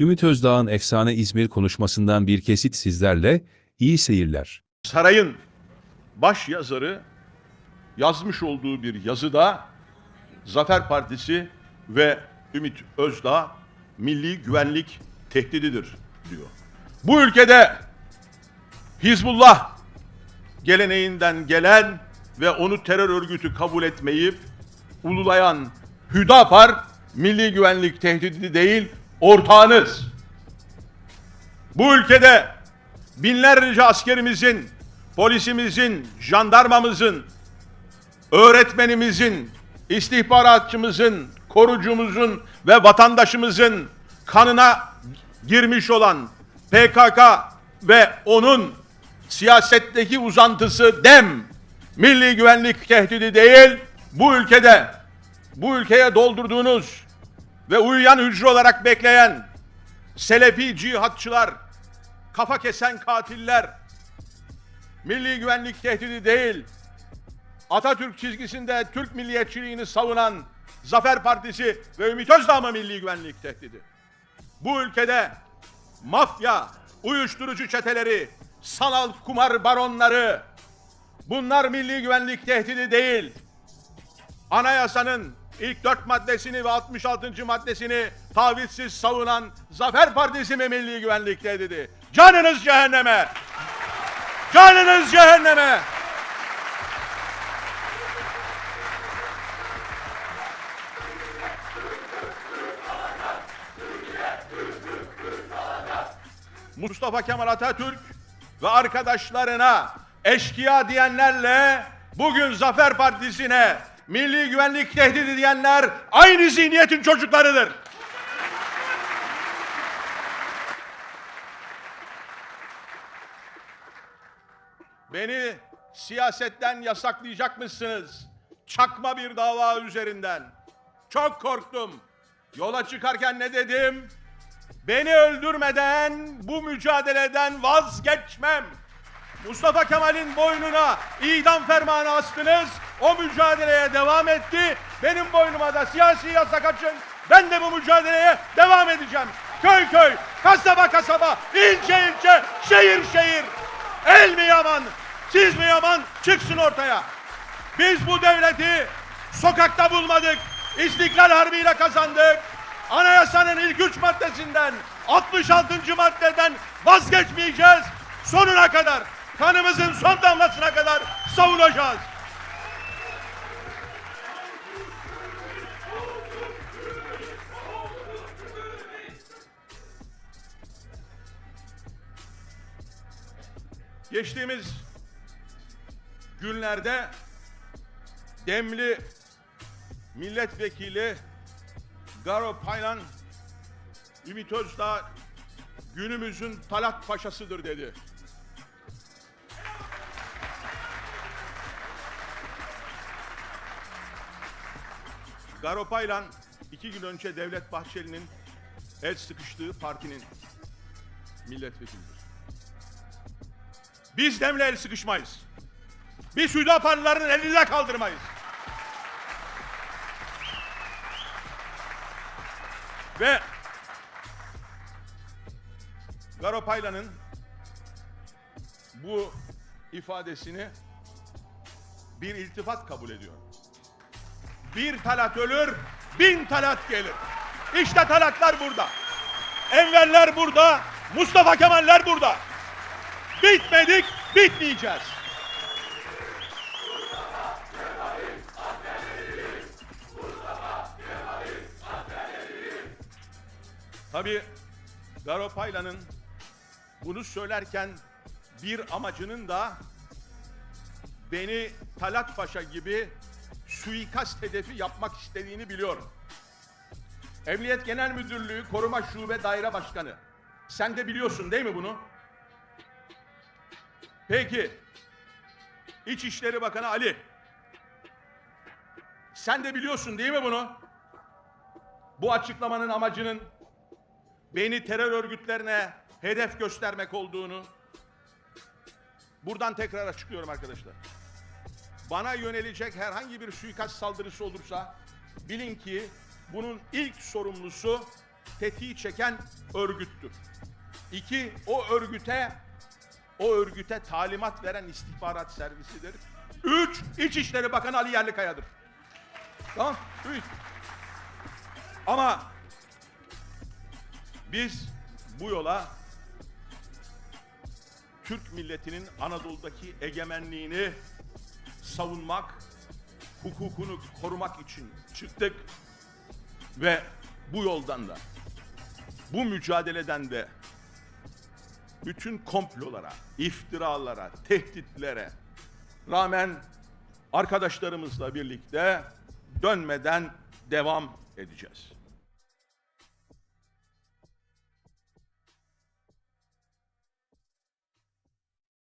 Ümit Özdağ'ın efsane İzmir konuşmasından bir kesit sizlerle iyi seyirler. Sarayın baş yazarı yazmış olduğu bir yazıda Zafer Partisi ve Ümit Özdağ milli güvenlik tehdididir diyor. Bu ülkede Hizbullah geleneğinden gelen ve onu terör örgütü kabul etmeyip ululayan Hüdapar milli güvenlik tehdidi değil ortağınız. Bu ülkede binlerce askerimizin, polisimizin, jandarmamızın, öğretmenimizin, istihbaratçımızın, korucumuzun ve vatandaşımızın kanına girmiş olan PKK ve onun siyasetteki uzantısı DEM milli güvenlik tehdidi değil bu ülkede bu ülkeye doldurduğunuz ve uyuyan hücre olarak bekleyen Selefi cihatçılar, kafa kesen katiller, milli güvenlik tehdidi değil, Atatürk çizgisinde Türk milliyetçiliğini savunan Zafer Partisi ve Ümit Özdağ mı milli güvenlik tehdidi? Bu ülkede mafya, uyuşturucu çeteleri, sanal kumar baronları, bunlar milli güvenlik tehdidi değil. Anayasanın ilk dört maddesini ve 66. maddesini tavizsiz savunan Zafer Partisi mi milli güvenlik tehdidi? Canınız cehenneme! Canınız cehenneme! Mustafa Kemal Atatürk ve arkadaşlarına eşkıya diyenlerle bugün Zafer Partisi'ne milli güvenlik tehdidi diyenler aynı zihniyetin çocuklarıdır. Beni siyasetten yasaklayacakmışsınız. Çakma bir dava üzerinden. Çok korktum. Yola çıkarken ne dedim? Beni öldürmeden bu mücadeleden vazgeçmem. Mustafa Kemal'in boynuna idam fermanı astınız. O mücadeleye devam etti. Benim boynuma da siyasi yasak açın. Ben de bu mücadeleye devam edeceğim. Köy köy, kasaba kasaba, ilçe ilçe, şehir şehir. El mi yaman, siz mi yaman çıksın ortaya. Biz bu devleti sokakta bulmadık. İstiklal Harbi'yle kazandık. Anayasanın ilk üç maddesinden, 66. maddeden vazgeçmeyeceğiz. Sonuna kadar, kanımızın son damlasına kadar savunacağız. Geçtiğimiz günlerde Demli milletvekili Garo Paylan Ümit Özdağ günümüzün Talat Paşasıdır dedi. Garo Paylan iki gün önce Devlet Bahçeli'nin el sıkıştığı partinin milletvekilidir. Biz demle el sıkışmayız. Biz Hüdaparlıların elini de kaldırmayız. Ve Garopayla'nın bu ifadesini bir iltifat kabul ediyor. Bir talat ölür, bin talat gelir. İşte talatlar burada. Enverler burada, Mustafa Kemaller burada. Bitmedik, bitmeyeceğiz. Tabii Garopayla'nın bunu söylerken bir amacının da beni Talat Paşa gibi suikast hedefi yapmak istediğini biliyorum. Emniyet Genel Müdürlüğü Koruma Şube Daire Başkanı. Sen de biliyorsun değil mi bunu? Peki. İçişleri Bakanı Ali. Sen de biliyorsun değil mi bunu? Bu açıklamanın amacının beni terör örgütlerine hedef göstermek olduğunu buradan tekrar açıklıyorum arkadaşlar. Bana yönelecek herhangi bir suikast saldırısı olursa bilin ki bunun ilk sorumlusu tetiği çeken örgüttür. İki, o örgüte o örgüte talimat veren istihbarat servisidir. Üç, İçişleri Bakanı Ali Yerlikaya'dır. Tamam, üç. Ama biz bu yola Türk milletinin Anadolu'daki egemenliğini savunmak, hukukunu korumak için çıktık ve bu yoldan da bu mücadeleden de bütün komplolara, iftiralara, tehditlere rağmen arkadaşlarımızla birlikte dönmeden devam edeceğiz.